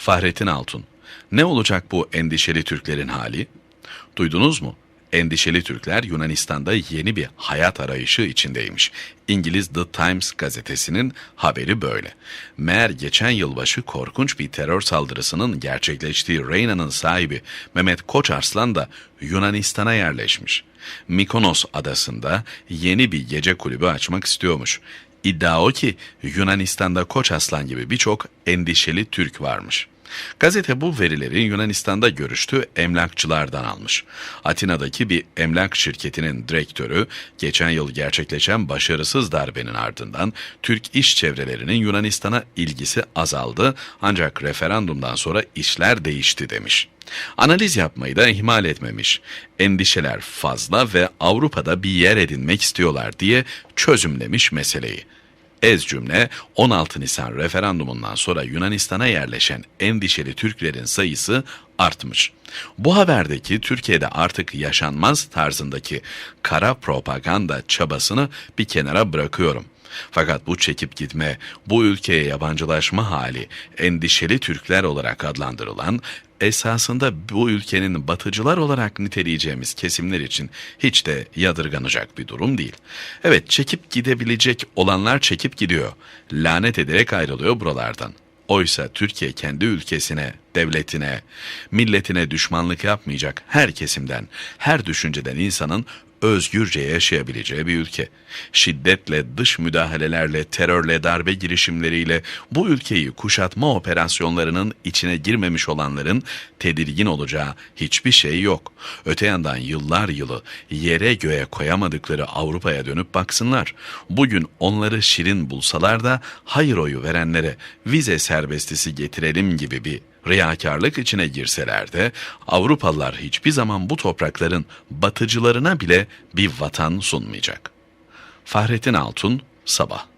Fahrettin Altun. Ne olacak bu endişeli Türklerin hali? Duydunuz mu? Endişeli Türkler Yunanistan'da yeni bir hayat arayışı içindeymiş. İngiliz The Times gazetesinin haberi böyle. Meğer geçen yılbaşı korkunç bir terör saldırısının gerçekleştiği Reyna'nın sahibi Mehmet Koçarslan da Yunanistan'a yerleşmiş. Mikonos adasında yeni bir gece kulübü açmak istiyormuş. İddia o ki Yunanistan'da Koç Aslan gibi birçok endişeli Türk varmış. Gazete bu verileri Yunanistan'da görüştüğü emlakçılardan almış. Atina'daki bir emlak şirketinin direktörü geçen yıl gerçekleşen başarısız darbenin ardından Türk iş çevrelerinin Yunanistan'a ilgisi azaldı ancak referandumdan sonra işler değişti demiş. Analiz yapmayı da ihmal etmemiş. Endişeler fazla ve Avrupa'da bir yer edinmek istiyorlar diye çözümlemiş meseleyi. Ez cümle 16 Nisan referandumundan sonra Yunanistan'a yerleşen endişeli Türklerin sayısı artmış. Bu haberdeki Türkiye'de artık yaşanmaz tarzındaki kara propaganda çabasını bir kenara bırakıyorum. Fakat bu çekip gitme, bu ülkeye yabancılaşma hali endişeli Türkler olarak adlandırılan esasında bu ülkenin batıcılar olarak niteleyeceğimiz kesimler için hiç de yadırganacak bir durum değil. Evet çekip gidebilecek olanlar çekip gidiyor. Lanet ederek ayrılıyor buralardan. Oysa Türkiye kendi ülkesine, devletine, milletine düşmanlık yapmayacak her kesimden, her düşünceden insanın özgürce yaşayabileceği bir ülke. Şiddetle, dış müdahalelerle, terörle, darbe girişimleriyle bu ülkeyi kuşatma operasyonlarının içine girmemiş olanların tedirgin olacağı hiçbir şey yok. Öte yandan yıllar yılı yere göğe koyamadıkları Avrupa'ya dönüp baksınlar. Bugün onları şirin bulsalar da hayır oyu verenlere vize serbestisi getirelim gibi bir riyakarlık içine girseler de Avrupalılar hiçbir zaman bu toprakların batıcılarına bile bir vatan sunmayacak. Fahrettin Altun, Sabah